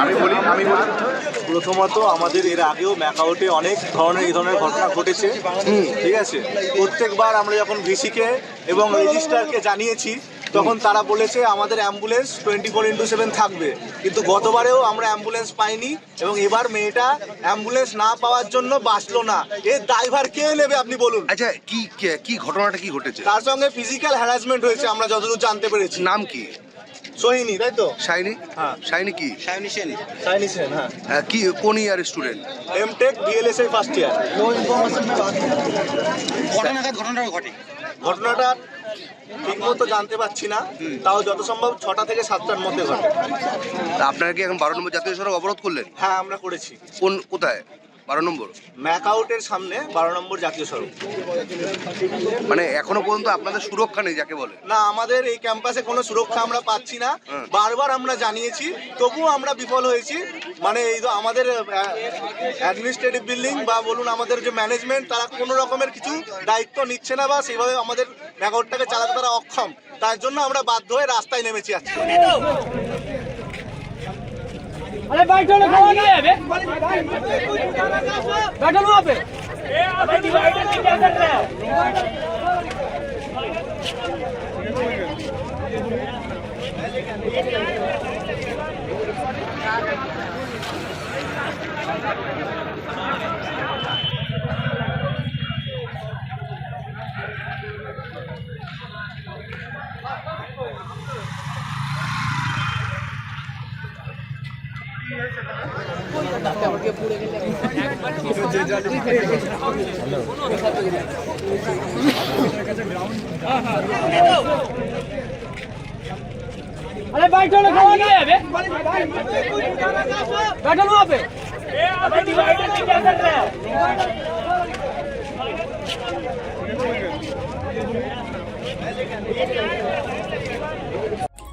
আমি বলি আমি বলি প্রথমত আমাদের এর আগেও ম্যাকাউটে অনেক ধরনের এই ধরনের ঘটনা ঘটেছে। ঠিক আছে? প্রত্যেকবার আমরা যখন ভিসিকে এবং রেজিস্ট্রারকে জানিয়েছি তখন তারা বলেছে আমাদের ambulance twenty four into seven থাকবে। কিন্তু গতবারেও আমরা অ্যাম্বুলেন্স পাইনি এবং এবার মেয়েটা অ্যাম্বুলেন্স না পাওয়ার জন্য বাঁচলো না। এর ড্রাইভার কে নেবে আপনি বলুন? আচ্ছা কি কি- কি ঘটনাটা কি ঘটেছে? তার সঙ্গে ফিজিক্যাল হ্যারাসমেন্ট হয়েছে আমরা যতদূর জানতে পেরেছি। নাম কি? সোহিনী তাই তো? শাইনি? হ্যাঁ। শাইনি কি? সেন। হ্যাঁ। কি কোন ইয়ার স্টুডেন্ট ফার্স্ট ইয়ার ঘটনাটা ঘটে। ঘটনাটা ঠিক মতো জানতে পারছি না। তাও যত সম্ভব ছটা থেকে সাতটার মধ্যে ঘটে। আপনারা কি এখন বারো নম্বর জাতীয় সড়ক অবরোধ করলেন? হ্যাঁ আমরা করেছি। কোন কোথায়? বারো নম্বর। ম্যাক আউটের সামনে বারো নম্বর জাতীয় সড়ক। মানে এখনও পর্যন্ত আপনাদের সুরক্ষা নেই যাকে বলে। না আমাদের এই ক্যাম্পাসে কোনো সুরক্ষা আমরা পাচ্ছি না। বারবার আমরা জানিয়েছি তবুও আমরা বিফল হয়েছি। মানে এই তো আমাদের অ্যাডমিনিস্ট্রেটিভ বিল্ডিং বা বলুন আমাদের যে ম্যানেজমেন্ট তারা কোনো রকমের কিছু দায়িত্ব নিচ্ছে না বা সেভাবে আমাদের ম্যাকআউটটাকে চালাতে তারা অক্ষম। তার জন্য আমরা বাধ্য হয়ে রাস্তায় নেমেছি আজকে। अरे बैठो ना कहाँ गए अबे। बैठो वहाँ पे। अबे डिवाइडर से क्या कर रहे हो? અરે બેઠો ને ખાવા ના આવે બેઠો નું આપે